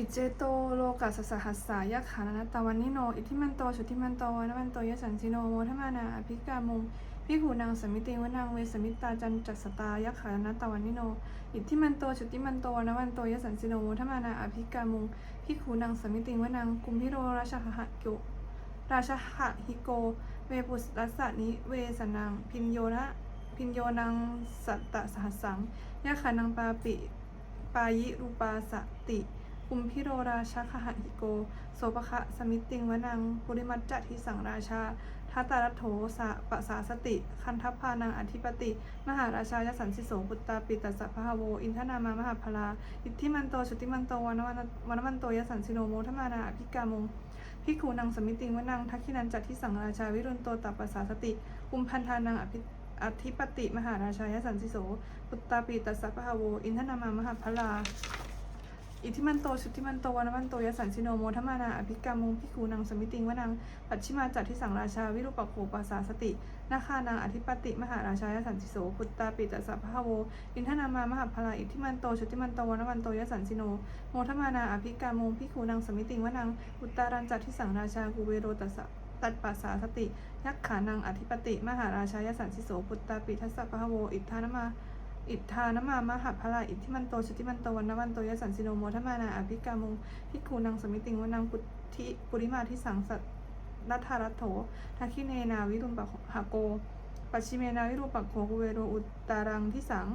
อิเจโตโลกัสสหัสสายะขานนตตวันนิโน อิทิมันโตชุติมันโตวันวันโตยะสันจิโนโมทมานาอภิกามุงพิขูนางสมิติวนางเวสมิตาจันจัสสตายะขานนตตวันนิโน อิทิมันโตชุติมันโตวันวันโตยะสันจิโนโมทมานาอภิกามุงพิขูนางสมิติวนางกุมพิโรราชหะโยราชหะหิโก เวปุสตัสสะนิเวสนังพินโยนะพินโยนังสัตตสหัสสังยะขานังปาปิปายิรูปาสติ อุมพิโรราชคหหิโก โสปะคะสมิติงวนังปุริมัจจทิสังราชาทัตตารัตโถสะปะสาสติ คันทัพพานังอธิปติ มหาราชายสันสิโสปุตตาปิตัสสะพะหะโว อินทนามามหาพลา อิทธิมันโตชุติมันโตวันวันวันวันโตยสันสิโนโมทมานาอภิกามงพิกขูนังสมิติงวนังทักขินันจัตทิสังราชาวิรุณโตตัปปะสาสติอุมพันธานังอภิอธิปติมหาราชายสันสิโสปุตตาปีตัสสะพะหะโว อินทนามามหาพลา อิทิมันโตชุติมันโตวันวันโตยสันชิโนโมทมานาอภิกรรมุงพิคูนังสมิติงวนังปัจฉิมาจัดที่สังราชาวิรุปโขปัสสาสตินาคานังอธิปติ มหาราชายสันติโสพุตตาปิตสัพพะโว อินทนามามหาพลาอิทิมันโตชุติมันโตวันวันโตยสันชิโนโมทมานาอภิกรรมุงพิคูนังสมิติงวนังอุตตารันจัดที่สังราชากุเวโรตัสสะตัดปัสสาสติ ยักขานังอธิปติ มหาราชายสันติโสพุตตาปิทัสสะพะโว อิทธานามา อิทธานมามหาพลาอิทธิมันโตชุติมันโตวันวันโตยสันสิโนโมทมานาอภิกามุงพิกูนังสมิติงวนังปุถิปุริมาทิสังสัตรัทธารัตโถทักขิเนนาวิรุปะหะโก ปัชิเมนาวิรูปะโคกุเวโรอุตตารังทิสัง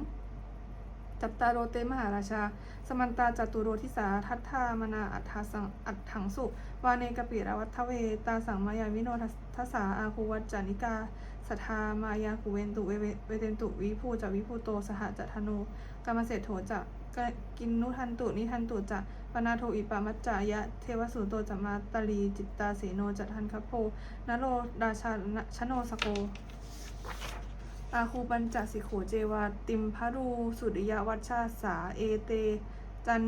จัตตาโรเตมหาราชา สมันตาจตุโรทิสา ทัตถามนาอัฏฐาสังอัฏถังสุ วาเนกปิรวัฏเว ตาสังมายาวิโนทัสสาอาคูวัจจานิกาสัทธามายาคุเวนตุเวเวเวเตนตุวิภูจะวิภูโตสหจัตธนูกามเศษโถจะกะกินนุทันตุนิทันตุจะปนาโทอิปามัจจายะ เทวสุโตจะมาตลีจิตตาเสโนจัทันคโพนโรราชาชโนสโก อาคูปัญจสิโขเจวาติมพารูสุริยวัชชาสาเอเต จัน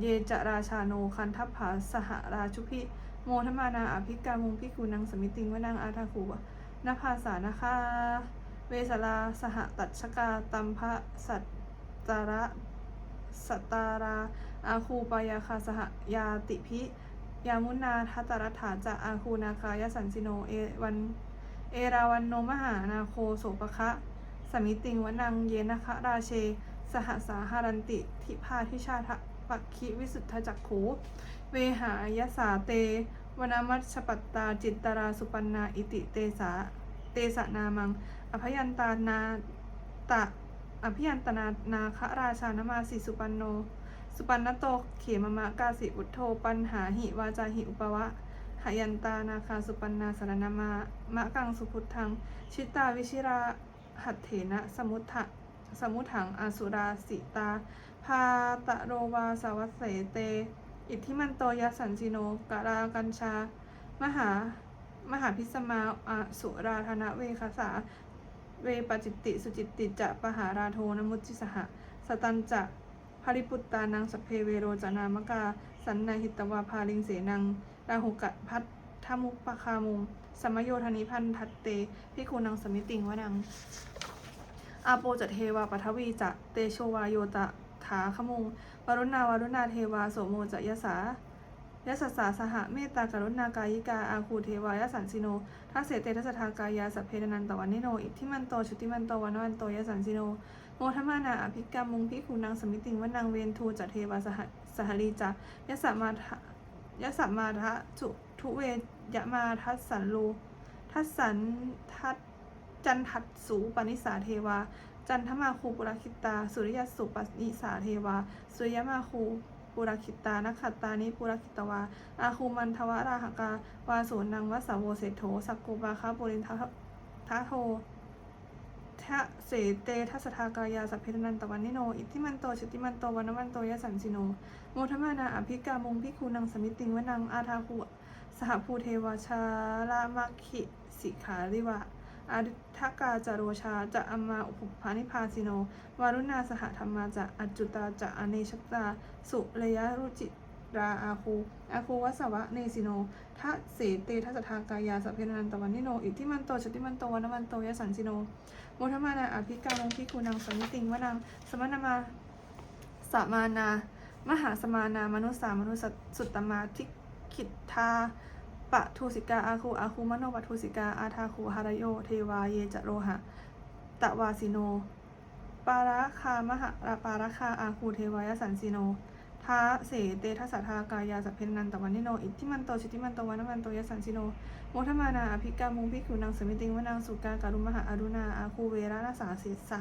เยจราชาโนคันทัพผาสหราชุพิโมทมานาอภิกามุงพิคูนังสมิติงวนังอาทาคูนภาสานะคะเวสลาสหตัชกาตัมภะสัตตาระสตาราอาคูปายาคาสหยาติพิ ยามุนาทัตรัฐาจะอาคูนาคายสันสิโนเอวัน เอราวันโนมหานาโคโสปะคะสมิติงวนังเยนะคะราเช สหสาหารันติ ทิพาทิชาทะปักคิวิสุทธจักขูเวหายสาเต วนามัชปัตตาจิตตราสุปันนาอิติเตสาเตสะนามัง อภยันตานาตะอภิยันตนานาคราชานมาสิสุปันโน สุปันนโต เขมมะกาสิอุทโธปัญหาหิวาจาหิอุปวะ หายันตานาคาสุปันนาสารนามามะกังสุพุทธัง ชิตาวิชิราหัตเถนะสมุทธะสมุถังอาสุราสิตา พาตะโรวาสาวัสเสเต อิทธิมันโตยสันจิโนกาลากัญชา มหามหาพิสมาอาสุราธนะเวคสา เวปจิตติสุจิตติจะปหาราโทนมุจิสหะ สตันจะภริปุตตานังสพเพเวโรจนามกา สันนาหิตวาภาลิงเสนัง ราหุกะพัทธมุปปะคามุงสมโยธนิพันทัตเตพิคูนังสมิติงวนังอาโปจะเทวาปทวีจะเตโชวาโยตะถาขมุงวรุณาวรุณาเทวาโสโมจะยสายสสสาสหะเมตตากรุณากายิกาอาคูเทวายสันสิโนทักเสเตทัสทากายาสเพนันตวันนิโนอิทิมันโตชุติมันโตวันวันโตยสันสิโนโมทมานาอภิกรรมมุงพิคูนังสมิติงวนังเวนทูจะเทวาสหสหลีจะยสมา ทะยสมมาทะจุทุเวยะมาทัสสันโลทัสสันทัสจันทัตสูปนิสาเทวา จันทมาคูปุรคิตา สุริยสุปนิสาเทวา สุริยมาคูปุรคิตานักขัตตานิปุรคิตวา อาคูมันทวราหกา วาสูนังวัสาวโวเศโถสักกุปาคาปุรินทะทโทะเสเตทัสทากายาสัพเพนันตวันนิโน อิทธิมันโตชุติมันโตวันวันโตยะสันสิโน โมทมานาอภิกามุงพิคูนังสมิติงวนังอาทาคูสหภูเทวชาลามัคคิสิขาริวะอาทกาจาโรชาจะอมาอุปภานิพาสิโน วารุณาสหธรรมาจะอจจุตาจะอเนชตา สุเลยะรุจิ ราอาคูอาคูวัสวะเนสิโนทะเสเตทัสทากายาสัพเพนันตวันนิโน อิทธิมันโตชติมันโตวันวันโตยสันสิโนโมทมานาอภิกาลงพิคูนังสมิติงวนังสมนมาสมานามหาสมานามนุสสามนุสสุตตมาทิขิทธาปะทุสิกาอาคูอาคูมโนปะทุสิกาอาทาคูหารโย เทวาเยจโรหะ ตะวาสิโน ปาราคามหาปาราคาอาคูเทวายสันสิโน ทาเสเตทัสสะทากายาสัพเพนันตวันนิโน อิทธิมันโต ชิติมันโตวันมันโตยสันสิโนโมทมานาอภิกามุงพิกุนังสมิติงวนางสุกาการุมหาอรุณาอาคูเวระนาสาเสสะ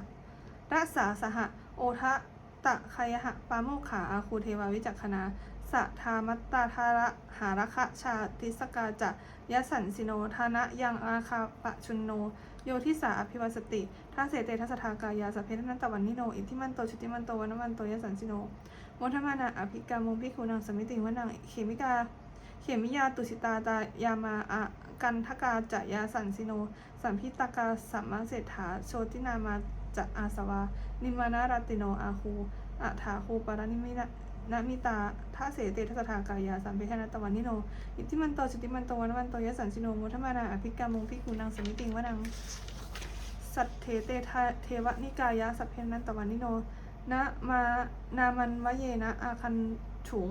รัสสาสหะโอทะตะคายหะปาโมขาอาคูเทวาวิจักขณาสัทามัตตาทาระหาระคะชาติสกาจะยสันสิโนธานะยังอาคาปะชุนโน โยทิสาอภิวัสติทัเสเตทัสทากายาสพเพนันตวันนิโน อิทธิมันโตชิติมันโตวันมันโตยสันสิโน มทมานาอภิกามงพิกุนังสมิติงวนางเขมิกา เขมิยาตุสิตาตายามาอะกันทกาจะยาสันสิโน สัมพิตากาสัมมาเศรษฐาโชตินามาจะอาสวา นิมานาราติโนอาคูอัฐาคูปารานิมินะนามิตาท่าเสเตทัสทากายาสัมเพทนาตวันนิโน อิทธิมันโตชิติมันโตวันวันโตยสันสิโนโมทมานาอภิกามงพิกุนังสมิติงวนัง สัตเทเตทเทวนิกายะสัพเพนันตวันนิโน นะมานามันวะเยนะอาคันฉุง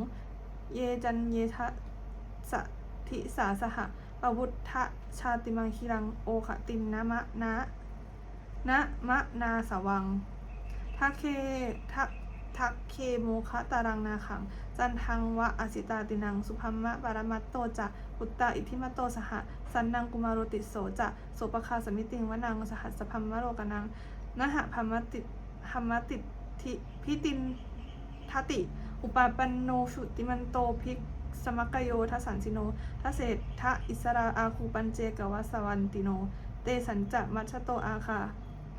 เยจันเยทะสะทิสาสหะปวุฒะชาติมังคีรังโอขติมนะมะนะนะมะนาสวังทักเคทักทักเคโมคะตารังนาขัง จันทังวะอสิตาตินัง สุพัมมะปารมัตโตจะปุตตาอิทิมัตโตสหะ สันนังกุมารติโสจะโสปคาสมิติงวนังสหัสสพัมมะโรกนังนะหะพัมมะติพัมมะติิพิตินทติ อุปาปันโนชุติมันโตภิกสมักโยทัสสันสิโนทัสเศษทะอิสราอาคูปัญเจกวัสวันติโน เตสัญจะมัชโตอาคา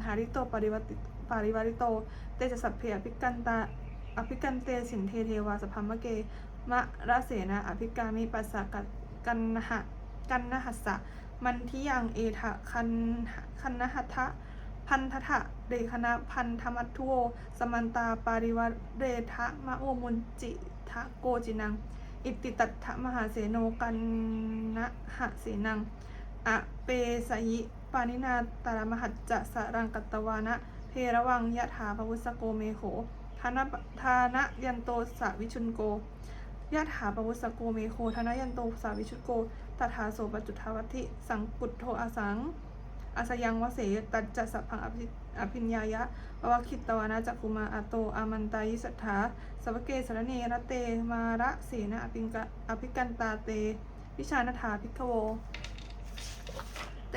หาริโตปริวัติปาริวาริโต เตจะสัพเพอภิกันตาอภิกันเตสินเทเทวาสพัมมะเก มะระเสนาอภิกามิปัสสะกักันนหะกันนหัสสะมันทิยังเอทะคันคันนหัทะ พันทะเรคณะพันธมัททุโวสมันตาปาริวะเรทะมะโอมุนจิทะโกจินัง อิติตัตถะมหาเสโนกันนะหะเสนังอะเปสยิปานินาตารมหัจจะสรังกัตวานะเพระวังยะถาภวุสโกเมโขทนะทานะยันโตสะวิชุนโกยะถาภวุสโกเมโคทนะยันโตสาวิชุนโกตถาโสปจุทาวัติ สังกุตโทอาสัง อาสยังวเสตัจจสัพพังอภิอภิญญายะปวคิตตวานาจักุมาอโตอามันตายิสัทธาสวเกสรเนรเตมาระเสนะอภิกอภิกันตาเต วิชานถาภิกโว เต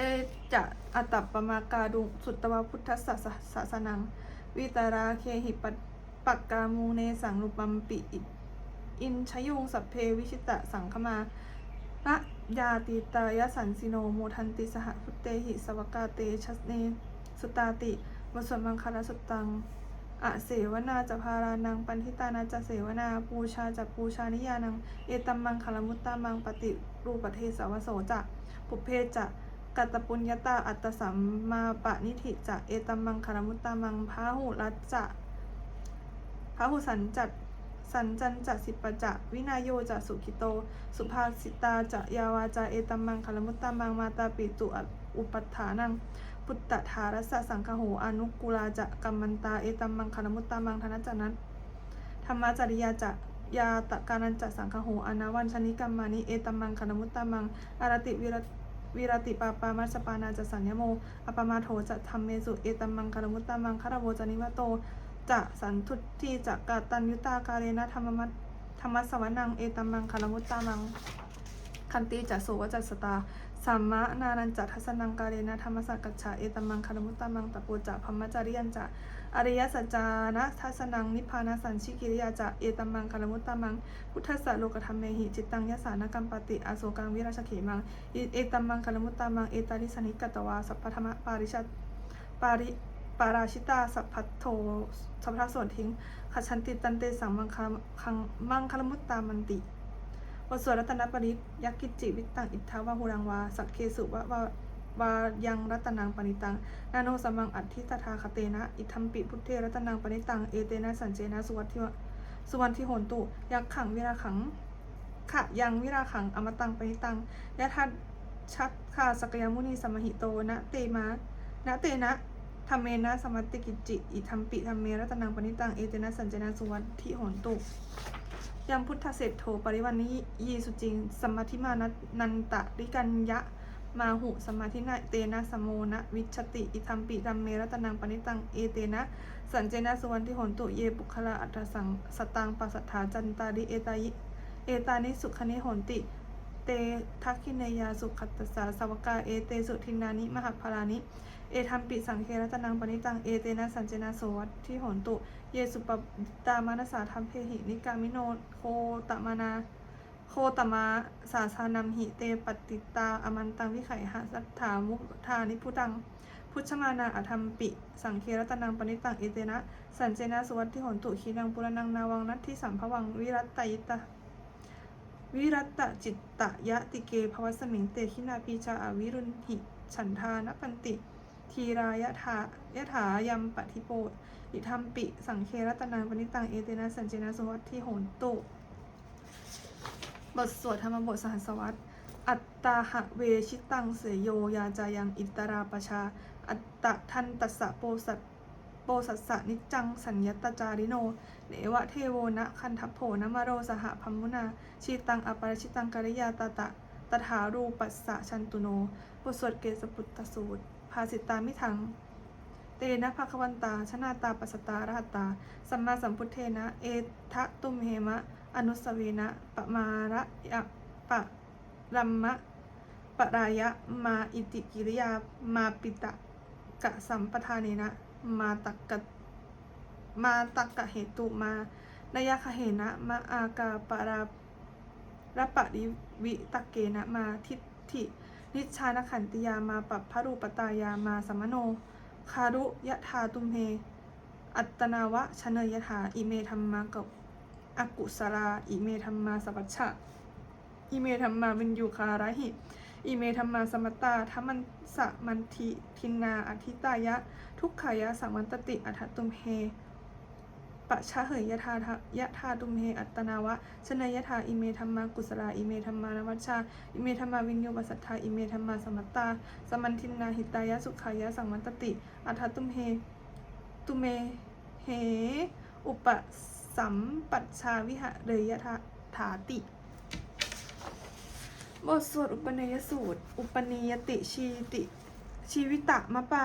จะอัตตปมากาดุสุตตวพุทธสสสสนัง วิตาราเคหิปัตปักกามูเนสังลุปัมปิอินชยุงสัพเพวิชิตะสังคมาระ ยาติตายสันสิโนโมทันติสหพุตเตหิสวกาเตชัสเนสตาติวสวนมังคลสุตังอะเสวนาจะพารานังปันทิตานาจะเสวนาปูชาจะปูชานิยานัง เอตัมมังคลมุตตามังปฏิรูปเทสาวโสจะปุเพจะกัตตปุญญาตาอัตตสัมมาปะนิธิจะเอตัมมังคลมุตตามังพาหุรัจจะพาหุสันจัด สันจันจะสิปะจะวินาโยจะสุขิโต สุภาสิตาจะยาวาจาเอตัมมังคลมุตตามังมาตาปิตุอุปัฏฐานังพุตตถารัสสะสังคโหอนุกุลาจะกัมมันตาเอตัมมังคารมุตตามังธนจนัตธรรมจริยาจะยาตะการันจะสังคโหอนาวันชนิกัมมานิเอตัมมังคารมุตตามังอารติวิรวิรติปาปามัสปานาจะสัญญโมอปมาโถจะธรรมเมสุเอตัมมังคารมุตตามังคารโวจนิวโต จะสันทุทีจะกาตัญยุตากาเรนะธรรมมัตธรรมสวนังเอตัมมังคารมุตตามังคันติจะโสวจัสตาสัมมะนานันจะทัสนังกาเรนะธรรมสักกัจฉาเอตมังคารมุตตามังตะโปจะพัมมจาริยันจะอริยสัจจานะทัสนังนิพพานาสันชิกิริยาจะเอตมังคารมุตตามังพุทธสสะโลกธรรมเมหิจิตตังยสานกัมปติอโศกังวิราชเขมังเอตมมังคารมุตตามังเอตาริสนิกตวาสัพพธรรมปาริชัตปาริ ปาราชิตาสัพพัทโทสัพพทส่วนทิ้งขชันติตันเตสังมังคคังมังคามุตตามันติวสวดรัตนปริตยักกิจิวิตตังอิทธาวาหุรังวา สักเคสุวะวาวายังรัตนังปณิตัง นาโนสมมังอัตถิตถาคเตนะ อิทัมปิพุทเทรัตนังปณิตัง เอเตนะสัญเจนะสุวัติวสุวรรณทิโหนตุ ยักขังวิราขังขะยังวิราขังอมตังปณิตังยะทัดชัดคาสกยมุนีสมหิโตนะเตมานะเตนะ ธรรมเมนะสมัติกิจจิ อิธรรมปิธรรมเมรัตนังปณิตัง เอเตนะสัญจนะสุวัตทิโหนตุยามพุทธเศรษโธปริวันนิยีสุจิงสมาธิมานันันตะริกัญญะมาหุสมาธินะเตนะสมโมนะวิชติ อิธรรมปิธรรมเมรัตนังปณิตัง เอเตนะ สัญเจนะสุวรรณทิหนตุเยปุคละอัตสังสตังปัสสัทธาจันตาริเอตายิเอตานิสุขนิหนติ เตทักขิเนยาสุขัตสาสาวกาเอเตสุทินานิมหพลานิ เอธรรมปิสังเครัตนังปณิตัง เอเตนะสัญเจนะโสวัตที่หนตุ เยสุปตามานสาธรรมเพหินิกามิโนโคตมานา โคตมาสาสานัมหิเตปฏิตาอมันตังวิไขหาสัทธามุทานิพุตัง พุชมานาอธรรมปิ สังเครัตนังปณิตัง เอเตนะสัญเจนะสวัตที่หนตุขีนังปุรนังนาวังนัตที่สัมภวังวิรัตตยิตาวิรัตตจิตตยะติเกภวสมิงเตขินาปีชาอวิรุณหิฉันทานปันติ ทีรายะถายะถายัมปฏิโปอิธรรมปิ สังเครัตนังปณิตัง เอเตนะสัญเจนะสุวัตที่โหนตุ บทสวดธรรมบทสหัสวัตอัตตาหะเวชิตังเสยโย ยาจายังอิตราปชา อัตตะทันตัสสะโปสัตโปสัสสะนิจจัง สัญญตตจาริโน เนวะเทโวนะคันทัพโผนมโรสหพัมมุนา ชีตังอปารชิตังกริยาตตะตถารูปัสสะชันตุโน บทสวดเกสปุตตสูตร ภาสิตามิทัง เตนะภควันตา ชนาตาปัสตารหัตตา สัมมาสัมพุทเทนะ เอทะตุมเหมะ อนุสเวนะ ปะมาระยะปะรัมมะปรายะ มาอิติกิริยา มาปิตะกะสัมปทานเนนะ มาตักกะมาตักกะเหตุมานายคเหนะ มาอากาปราระปะริวิตะเกนะ มาทิฏฐิ นิชชานขันติยามาปัปพรูปตายามาสัมโน คารุยะธาตุมเฮอัตนาวะชเนยถาอิเมธรรมากับอกุสราอิเมธรรมาสปัชชะอิเมธรรมาวินยูคาราหิ อิเมธรรมาสมตตาธรรมันสะมันทิทินนาอธิตายะ ทุกขายะสังวันตติอัฏฐตุมเฮ ปะชะเหยยะธาทะยะธาตุมเฮอัตตนาวะชนยธาอิเมธรรมากุสลาอิเมธรรมานวัชชาอิเมธรรมาวินโยปัสสัทธาอิเมธรรมาสมัตตา สมันทินนาหิตายะสุขายะสังวันตติ อัฏฐตุมเฮตุเมเหอุปสัมปัชชาวิหะเรยถาถาติบทสวดอุปเนยสูตร อุปนิยติชีติ ชีวิตะมะปะ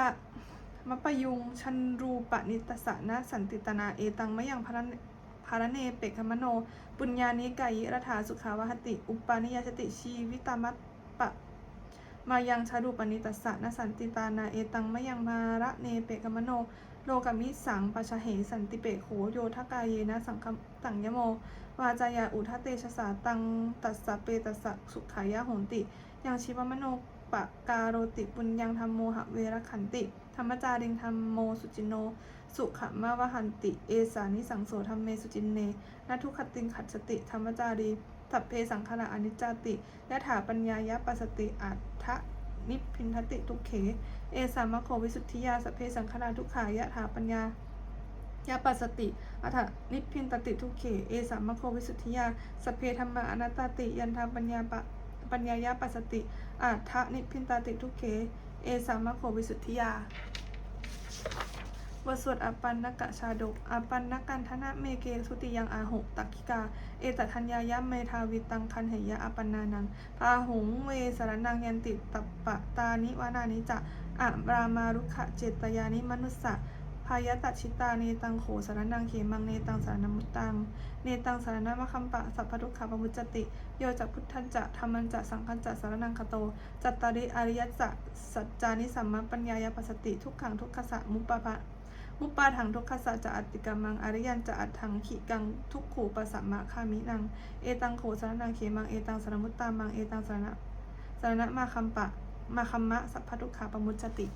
มะปะยุงชันรูปนิตสะนะสันติตนาเอตังมะยังพระพารเนเปกขมโน ปุญญานิกายิรถาสุขาวหติ อุปานิยสติชีวิตามัตปะ มายังชาดูปนิตัสสะนสันติตานาเอตังมะยังมาระเนเปกมโน โลกามิสังปชะเหสันติเปกโหโยทกายเยนะสังคตังยโม วาจายาอุทะเตชะสาตังตัสสะเปตัสสะสุขายะโหนติ ยังชีวมโนปะกาโรติปุญญังธรรมโมหะเวรขันติ ธรรมจาริงธรรมโมสุจินโน สุขมาวหันติ เอสานิสังโสธรรมเมสุจินเนนัทุขติงขัดสติ ธรรมจารีสัพเพสังขารอนิจจติยะถาปัญญายะปัสติอัตถะนิพพินทติทุกเข เอสามะโควิสุทธิยาสัพเพสังขารทุกขายะถาปัญญายาปัสสติ อัฏฐนิพพินตติทุกเข เอสามะโควิสุทธิยาสัพเพธรรมะอนัตตติ ยันทาปัญญาปะปัญญายาปัสสติอัฏฐนิพพินตติทุกเข เอสามะโควิสุทธิยาบทสวดอปันนกะชาดกอปันนกันธนะเมเกสุติยังอาหกตักขิกา เอตทัญญายะเมทาวิตังคันเหยะอปันนานังพาหงเวสารนังยันติตัปปะตานิวานานิจะอะรามารุขะเจตยานิมนุสสะ พายะตัชิตา เนตังโขสารนังเขมัง เนตังสารนมุตตัง เนตังสารนมะคัมปะ สัพพทุกขะปมุจจติ โยจะพุทธันจะธรรมันจะ สังคันจะ สารนังคโต จัตตาริอริยจะสัจจานิสัมมาปัญญายาปัสสติ ทุกขังทุกขสะมุปปะพะมุปปาถังทุกขสัจจะอัตติกามังอริยันจะอัตถังขิกังทุกขูปสัมมาคามินัง เอตังโขสารนังเขมัง เอตังสารมุตตามัง เอตังสารณะสารณะมาคัมปะ มาคัมมะ สัพพทุกขาปมุจจติ